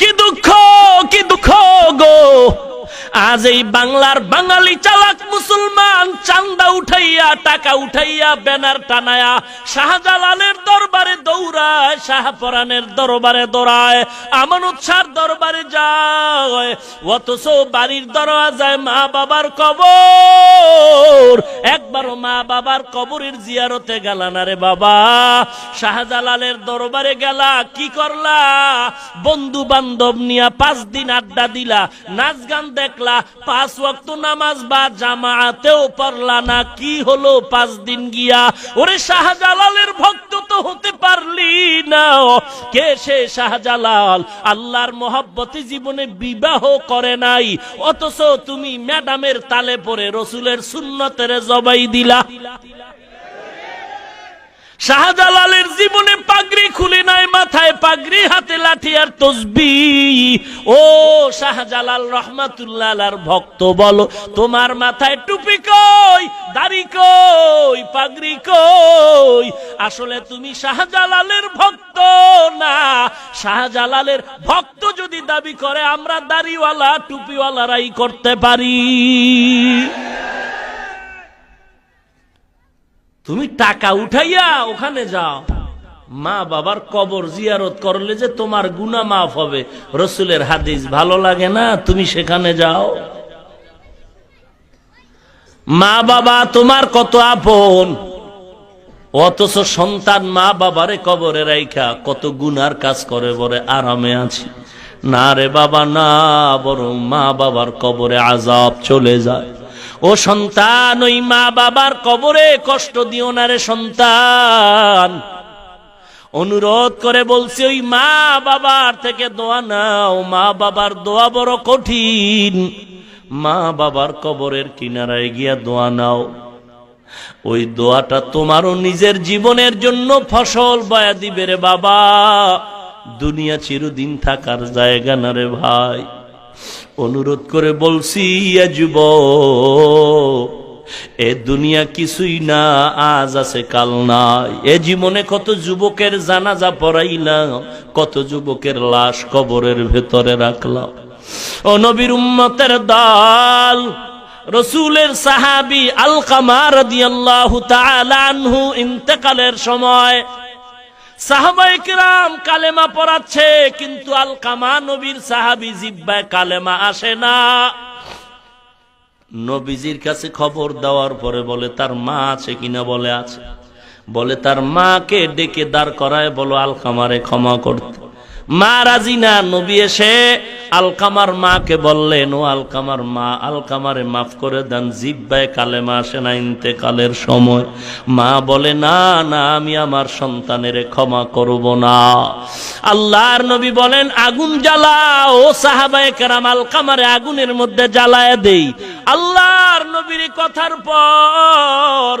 কি দুঃখ কি দুঃখ গো? আজ এই বাংলার বাঙালি চালাক মুসলমান চান্দা উঠাইয়া, টাকা উঠাইয়া, ব্যানার টানায়া, শাহজালালের দরবারে দৌড়ায়, শাহপরানের দরবারে দৌড়ায়, আমানত শাহর দরবারে যায়। অথচ বাড়ির দরওয়াজায় মা বাবার কবর। বাবার কবরের জিয়ারতে গেলা না রে বাবা। শাহজালালের দরবারে গেলা, কি করলা? বন্ধু বান্ধব নিয়া পাঁচ দিন আড্ডা দিলা, নাচ গান দেখলা, পাঁচ ওয়াক্ত নামাজ বা জামাতেও পড়লা না, কি হলো পাঁচ দিন গিয়া? ওরে শাহজালালের ভক্ত তো হতে পারলি না। কে সে শাহজালাল? আল্লাহর মহব্বতে জীবনে বিবাহ করে নাই, অথচ তুমি ম্যাডামের তালে পরে রসুলের সুন্নতের জবাই দিলা। শাহজালালের জীবনে পাগড়ি খুলে নাই, মাথায় পাগড়ি, হাতে লাঠি আর তসবি। ও শাহজালাল রহমাতুল্লাহ ভক্ত, বলো, তোমার মাথায় টুপি কই, দাড়ি কই, পাগড়ি কই? আসলে তুমি শাহজালালের ভক্ত না। শাহজালালের ভক্ত যদি দাবি করে, আমরা দাড়িওয়ালা, টুপিওয়ালারাই করতে পারি। তুমি টাকা উঠাইয়া ওখানে যাও। মা বাবার কবর জিয়ারত করলে যে তোমার গুনা মাফ হবে। রসুলের হাদিস, ভালো লাগে না, তুমি সেখানে যাও। মা বাবা, তোমার কত আপন। অথচ সন্তান মা বাবারে কবরে রাইখা কত গুনার কাজ করে বলে আরামে আছি। না রে বাবা, না, বরং মা বাবার কবরে আজাব চলে যায়। ও সন্তান, ওই মা বাবার কবরে কষ্ট দিও না রে সন্তান। অনুরোধ করে বলছি, ওই মা বাবার থেকে দোয়া নাও। মা বাবার দোয়া বড় কঠিন। মা বাবার কবরের কিনারায় গিয়া দোয়া নাও। ওই দোয়াটা তোমারও নিজের জীবনের জন্য ফসল বয়া দিবে রে বাবা। দুনিয়া চিরদিন থাকার জায়গা না রে ভাই। অনুরোধ করে বলছি যুব এ দুনিয়া কিছুই না, আজ আছে, কাল নাই। এ জীবনে কত যুবকের জানাজা পড়াইলাম, কত যুবকের লাশ কবরের ভেতরে রাখলাম। ও নবীর উম্মতের দল, রসুলের সাহাবি আল কামার দিয়াল্লাহু তাআলা আনহু ইন্তেকালের সময় কালেমা পড়াচ্ছে, কিন্তু আল কামা নবীর সাহাবি জিব্বায় কালেমা আসে না। নবীজির কাছে খবর দেওয়ার পরে বলে, তার মা আছে কিনা? বলে, আছে। বলে, তার মাকে ডেকে দাঁড় করায় বলো, আলকামারে ক্ষমা করতে। মা রাজি না। নবী এসে আলকামার মাকে বললেন, ও আলকামার মা, আলকামারে মাফ করে দেন, জিব্বায় কালেমা আসে না ইন্তেকালের সময়। মা বলে, না না, আমি আমার সন্তানের ক্ষমা করব না। আল্লাহর নবী বলেন, আগুন জ্বালা ও সাহাবায়ে কেরাম, আলকামারে আগুনের মধ্যে জ্বালায় দেই। আল্লাহর নবীর কথার পর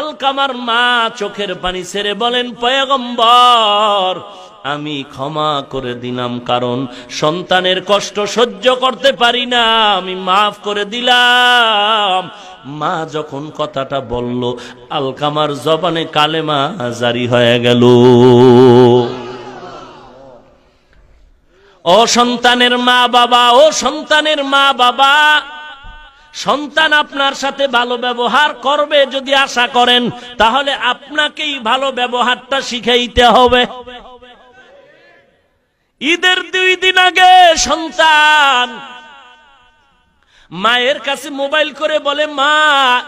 আলকামার মা চোখের পানি ছেড়ে বলেন, পয়গম্বর আমি ক্ষমা করে দিলাম, কারণ সন্তানের কষ্ট সহ্য করতে পারি না। আমি মাফ করে দিলাম। মা যখন কথাটা বলল, আলকামার জবানে কালেমা জারি হয়ে গেল। ও সন্তানের মা বাবা ও সন্তানের মা বাবা সন্তান আপনার সাথে ভালো ব্যবহার করবে যদি আশা করেন, তাহলে আপনাকেই ভালো ব্যবহারটা শিখাইতে হবে। ঈদের দুই দিন আগে সন্তান মায়ের কাছে মোবাইল করে বলে, মা,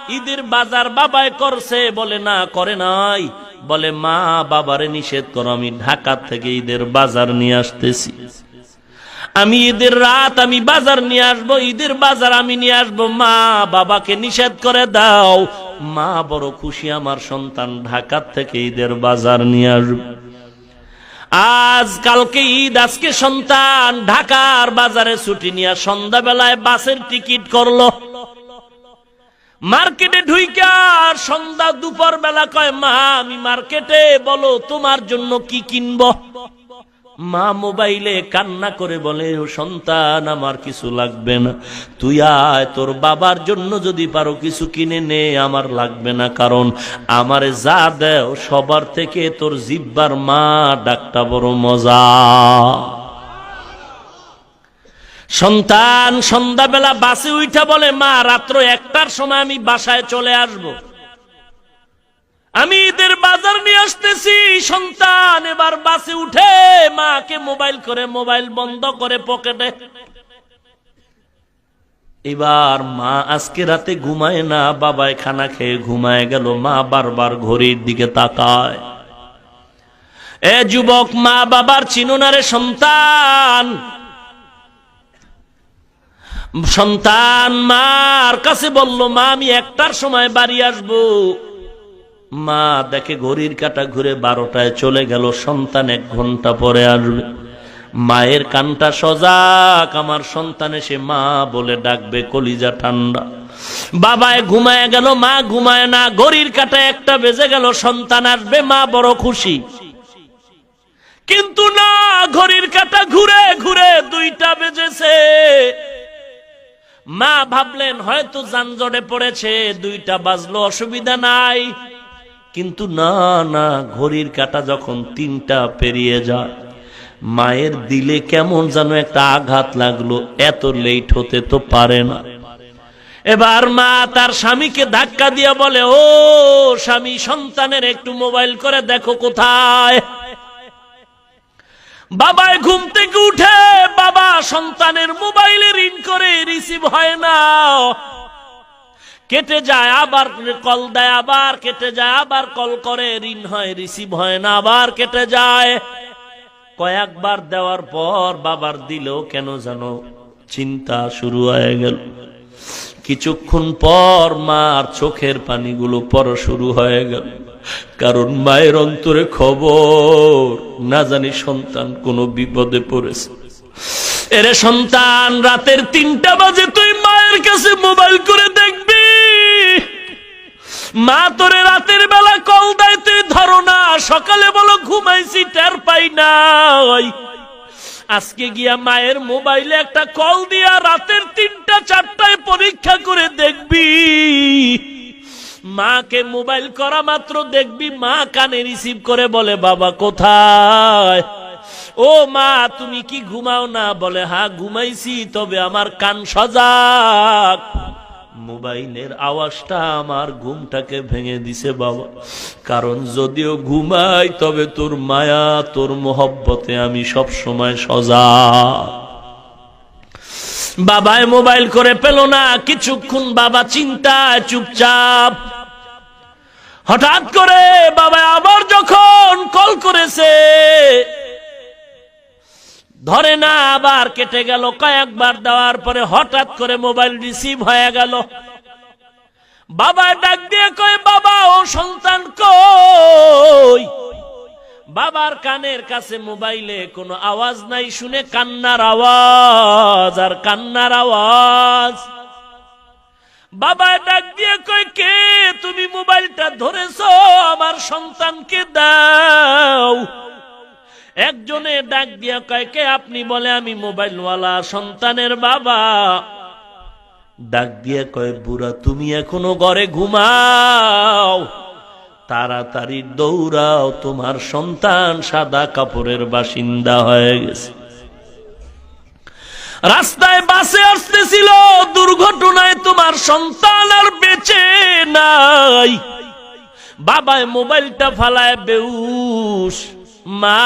ঈদের বাজার বাবায় করছে। বলে, না, করে নাই। বলে, মা, বাবারে নিষেধ করো, আমি ঢাকা থেকে ঈদের বাজার নিয়ে আসতেছি। আমি ঈদের রাত আমি বাজার নিয়ে আসব, ঈদের বাজার আমি নিয়ে আসব। মা, বাবাকে নিষেধ করে দাও। মা বড় খুশি, আমার সন্তান ঢাকার থেকে ঈদের বাজার নিয়ে আসবে। আজ কালকে ঈদ, আজকে সন্তান। ঢাকার বাজারে ছুটি নিয়ে সন্ধ্যাবেলায় বাসের টিকিট করল। মার্কেটে ঢুইকার সন্ধ্যা দুপুর বেলা কয়, মা, আমি মার্কেটে, বলো তোমার জন্য কি কিনবো? মা মোবাইলে কান্না করে বলে, ও সন্তান, আমার কিছু লাগবে না। তুই আয়, তোর বাবার জন্য যদি পারো কিছু কিনে নে, আমার লাগবে না। কারণ আমারে যা দেও, সবার থেকে তোর জিব্বার মা ডাকটা বড় মজা। সন্তান সন্ধ্যাবেলা বাসে উঠা বলে, মা, রাত্র একটার সময় আমি বাসায় চলে আসব। আমি ঈদের বাজার নিয়ে আসতেছি, সন্তান এবার বাসে উঠে মাকে মোবাইল করে, মোবাইল বন্ধ করে পকেটে। এবার মা আজকে রাতে ঘুমায় না, বাবায় খানা খেয়ে ঘুমায় গেল, মা বারবার ঘড়ির দিকে তাকায়। এ যুবক, মা বাবার চিনুনারে সন্তান। সন্তান মার কাছে বলল, মা, আমি একটার সময় বাড়ি আসব। মা দেখে ঘড়ির কাটা ঘুরে বারোটায় চলে গেল, সন্তান এক ঘণ্টা পরে আসবে। মায়ের কানটা সজাগ, আমার সন্তান এসে মা বলে ডাকবে, কলিজা ঠান্ডা। বাবায় ঘুমায় গেল, মা ঘুমায় না, ঘড়ির কাটা একটা বেজে গেল, সন্তান আসবে, মা বড় খুশি। কিন্তু না, ঘড়ির কাটা ঘুরে ঘুরে দুইটা বেজেছে। মা ভাবলেন, হয়তো যানজটে পড়েছে, দুইটা বাজলো, অসুবিধা নাই। কিন্তু না না, ঘড়ির কাটা যখন তিনটা পেরিয়ে যায়, মায়ের দিলে কেমন যেন একটা আঘাত লাগল, এত লেট হতে তো পারে না। এবার মা তার স্বামীকে ধাক্কা দিয়ে বলে, ও স্বামী, সন্তানের একটু মোবাইল করে দেখো কোথায়। বাবায় ঘুম থেকে উঠে, বাবা, সন্তানের মোবাইলে রিং করে রিসিভ হয় না। কেটে যায় আবার কল দেয়, আবার কেটে যায়, আবার কল করে, ঋণ হয় রিসিভ হয় না, আবার কেটে যায়। কয়েকবার দেওয়ার পর বাবার দিলেও কেন জানো চিন্তা শুরু হয়ে গেল। কিছুক্ষণ পর মার চোখের পানিগুলো পর শুরু হয়ে গেল। কারণ মায়ের অন্তরে খবর, না জানি সন্তান কোনো বিপদে পড়েছে। এরে সন্তান, রাতের তিনটা বাজে তুই মায়ের কাছে মোবাইল করে দেখবি। মা, তোরে রাতের বেলা কল দেয়, তুই ধরো না। সকালে বলো, ঘুমাইছি, টের পাই নাই। আজকে গিয়া মায়ের মোবাইলে একটা কল দিয়া রাতের তিনটা, চারটায় পরীক্ষা করে দেখবি। মাকে মোবাইল করা মাত্র দেখবি, মা কানে রিসিভ করে বলে, বাবা, কোথায়? ও মা, তুমি কি ঘুমাও না? বলে হ্যাঁ ঘুমাইছি, তবে আমার কান সজাগ। মোবাইলের আওয়াজটা আমার ঘুমটাকে ভেঙে দিছে বাবা। কারণ যদিও ঘুমাই, তবে তোর মায়া, তোর মোহব্বতে আমি সব সময় সজাগ। বাবায় মোবাইল করে পেল না, কিছুক্ষণ বাবা চিন্তায় চুপচাপ। হঠাৎ করে বাবা আবার যখন কল করেছে ধরে না, আবার কেটে গেল। কয়েকবার দেওয়ার পরে হঠাৎ করে মোবাইল রিসিভ হয়ে গেল। বাবা ডাক দিয়ে কয়, বাবা, ও সন্তান কই? বাবার কানের কাছে মোবাইলে কোনো আওয়াজ নাই, শুনে কান্নার আওয়াজ আর কান্নার আওয়াজ। বাবা ডাক দিয়ে কয়, কে তুমি মোবাইলটা ধরেছো? আমার সন্তানকে দাও। একজনে ডাক দিয়া কয়, কে আপনি? বলে, আমি মোবাইলওয়ালা সন্তানের বাবা। ডাক দিয়া কয়, বুড়া, তুমি এখনও ঘরে ঘুমাও। তাড়াতাড়ি দৌড়াও, তোমার সন্তান সাদা কাপড়ের বাসিন্দা হয়ে গেছে। রাস্তায় বাসে আসতেছিল, দুর্ঘটনায় তোমার সন্তান আর বেঁচে নাই। বাবায় মোবাইলটা ফালায় বেউস মা,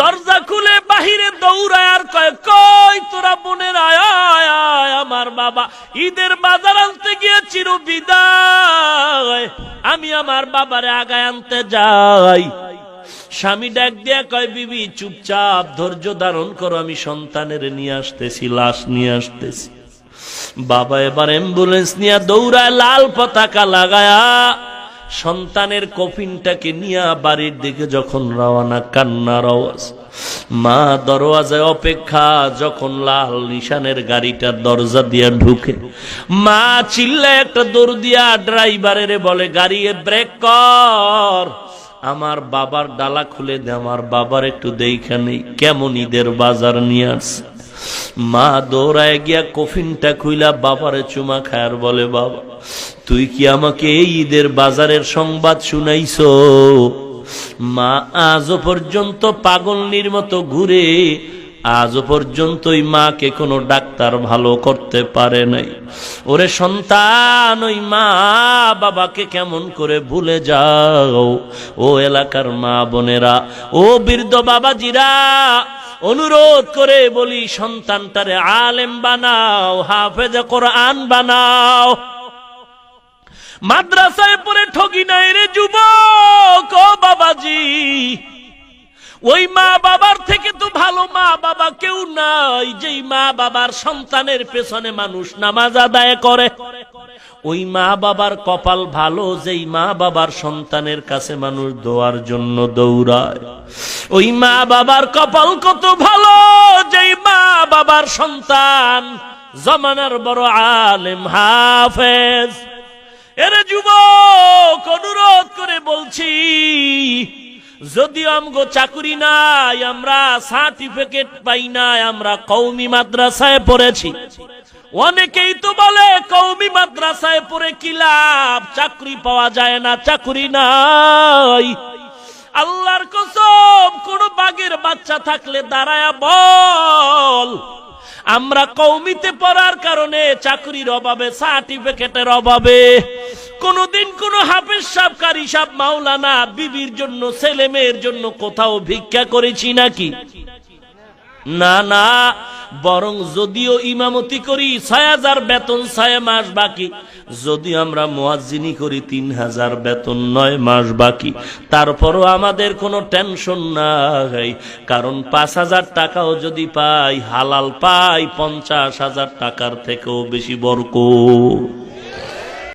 দরজা খুলে বাহিরে দৌড়ায় আর কয়, কই তোরা বোনের আয় আমার বাবা। ঈদের বাজার আনতে গিয়ে চির বিদায়। আমি আমার বাবারে আগায় আনতে যাই। স্বামী ডাক দিয়া কয়, বিবি, চুপচাপ, ধৈর্য ধারণ করো, আমি সন্তানের নিয়ে আসতেছি, লাশ নিয়ে আসতেছি। বাবা এবার অ্যাম্বুলেন্স নিয়ে দৌড়ায়, লাল পতাকা লাগায়া সন্তানের কফিনটাকে নিয়ে বাড়ির দিকে যখন রওনা, কান্নার আওয়াজ। মা দরওয়াজায় অপেক্ষা, যখন লাল নিশানের গাড়িটা দরজা দিয়া ঢুকে। মা চিল্লা একটা দৌড় দিয়া ড্রাইভারের বলে গাড়ি ব্রেক কর। আমার বাবার ডালা খুলে দে, আমার বাবার একটু দেখা নেই। কেমন ঈদের বাজার নিয়ে আসছে? মা দৌড়ায় গিয়া কফিনটা খুইলা বাবারে চুমা খায়ার বলে, বাবা তুই কি আমাকে ঈদের বাজারের সংবাদ শুনাইছ? মা আজও পর্যন্ত পাগলনির মতো ঘুরে, আজও পর্যন্ত ওই মাকে কোনো ডাক্তার ভালো করতে পারে নাই। ওরে সন্তান, ওই মা বাবাকে কেমন করে ভুলে যাও? ও এলাকার মা বোনেরা, ও বৃদ্ধ বাবাজিরা, অনুরোধ করে বলি, সন্তানটারে আলেম বানাও, হাফেজ কোরআন বানাও। মাদ্রাসায় পরে ঠগি নাই রে যুবক বাবাজি। ওই মা বাবার থেকে তো ভালো মা বাবা কেউ নাই, যেই মা বাবার সন্তানের পেছনে মানুষ নামাজ আদায় করে। ওই মা বাবার কপাল ভালো, যেই মা বাবার সন্তানের কাছে মানুষ দোয়ার জন্য দৌড়ায়। ওই মা বাবার কপাল কত ভালো, যেই মা বাবার সন্তান, জমানার বড় আলেম হাফেজ। এরে যুবক, অনুরোধ করে বলছি যদিও আমগো চাকুরি নাই, আমরা সার্টিফিকেট পাই নাই, আমরা কৌমি মাদ্রাসায় পড়েছি। অনেকেই তো বলে কৌমি মাদ্রাসায় পড়ে কি লাভ? চাকরি পাওয়া যায় না, চাকরি নাই। আল্লাহর কসম, কোন বাগের বাচ্চা থাকলে দাঁড়ায়া বল। আমরা কৌমিতে পড়ার কারণে চাকরির অভাবে, সার্টিফিকেটের অভাবে। কোনদিন কোন হাফেজ সাহ কারি সাহ মাওলানা বিবির জন্য, ছেলে মেয়ের জন্য কোথাও ভিক্ষা করেছি নাকি? না না। বরং যদিও ইমামতি করি, ছয় হাজার বেতন ছয় মাস বাকি। যদি আমরা মোয়াজিনি করি তিন হাজার বেতন নয় মাস বাকি, তারপরও আমাদের কোনো টেনশন নাই। কারণ পাঁচ হাজার টাকাও যদি পাই, হালাল পাই, পঞ্চাশ হাজার টাকার থেকেও বেশি বরকত।